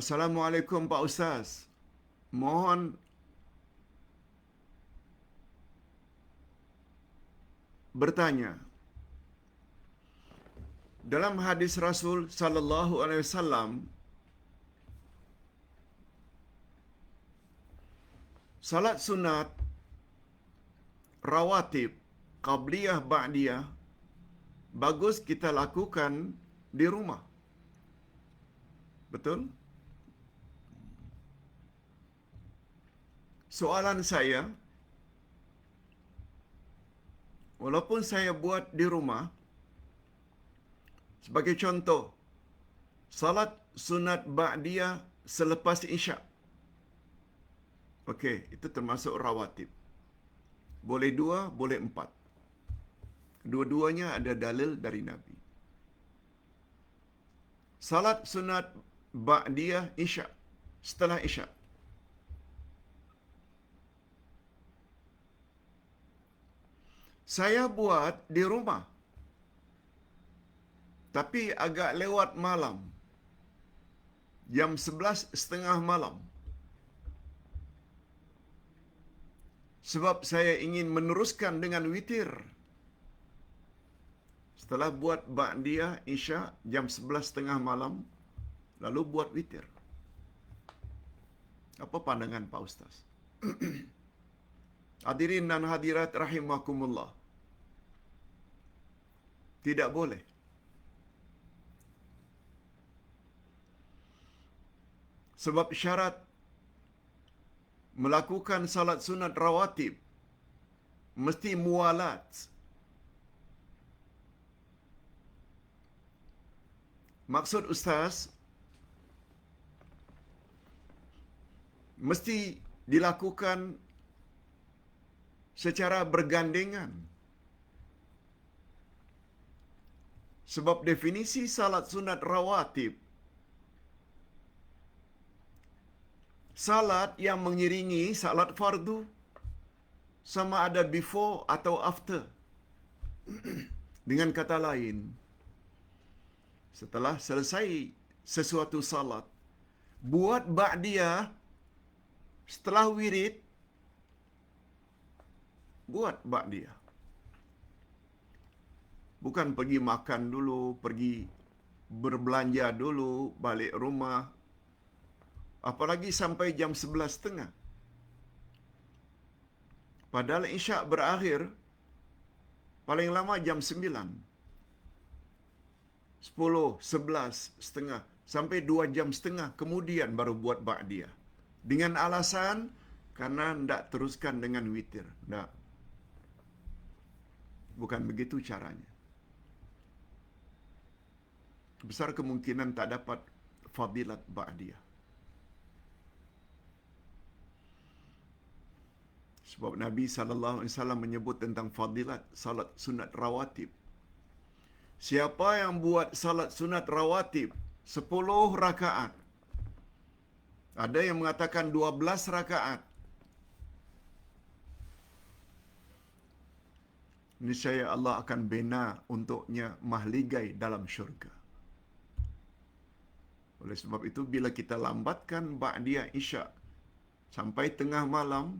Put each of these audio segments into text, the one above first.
Assalamualaikum Pak Ustaz. Mohon bertanya. Dalam hadis Rasul sallallahu alaihi wasallam salat sunat rawatib qabliyah ba'diyah bagus kita lakukan di rumah. Betul? Soalan saya, walaupun saya buat di rumah, sebagai contoh, salat sunat ba'diyah selepas isyak. Okey, itu termasuk rawatib. Boleh dua, boleh empat. Dua-duanya ada dalil dari Nabi. Salat sunat ba'diyah isyak. Setelah isyak. Saya buat di rumah. Tapi agak lewat malam. Jam sebelas setengah malam. Sebab saya ingin meneruskan dengan witir. Setelah buat ba'diyah isya jam sebelas setengah malam, lalu buat witir. Apa pandangan Pak Ustaz? Hadirin dan hadirat rahimakumullah. Tidak boleh. Sebab syarat melakukan salat sunat rawatib mesti mualat. Maksud ustaz mesti dilakukan secara bergandengan. Sebab definisi salat sunat rawatib salat yang mengiringi salat fardu sama ada before atau after. Dengan kata lain, setelah selesai sesuatu salat, buat ba'diyah setelah wirid, buat ba'diyah. Bukan pergi makan dulu, pergi berbelanja dulu, balik rumah, apalagi sampai jam 11.30. Padahal isyak berakhir paling lama jam 9. 10, 11, setengah sampai 2 jam setengah kemudian baru buat ba'diyah. Dengan alasan karena tidak teruskan dengan witir. Tak. Bukan begitu caranya. Besar kemungkinan tak dapat fadilat ba'diyah. Sebab Nabi sallallahu alaihi wasallam menyebut tentang fadilat salat sunat rawatib. Siapa yang buat salat sunat rawatib 10 rakaat. Ada yang mengatakan 12 rakaat. Niscaya Allah akan bina untuknya mahligai dalam syurga. Oleh sebab itu bila kita lambatkan ba'diyah isyak sampai tengah malam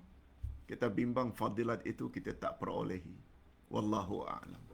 kita bimbang fadilat itu kita tak perolehi. Wallahu a'lam.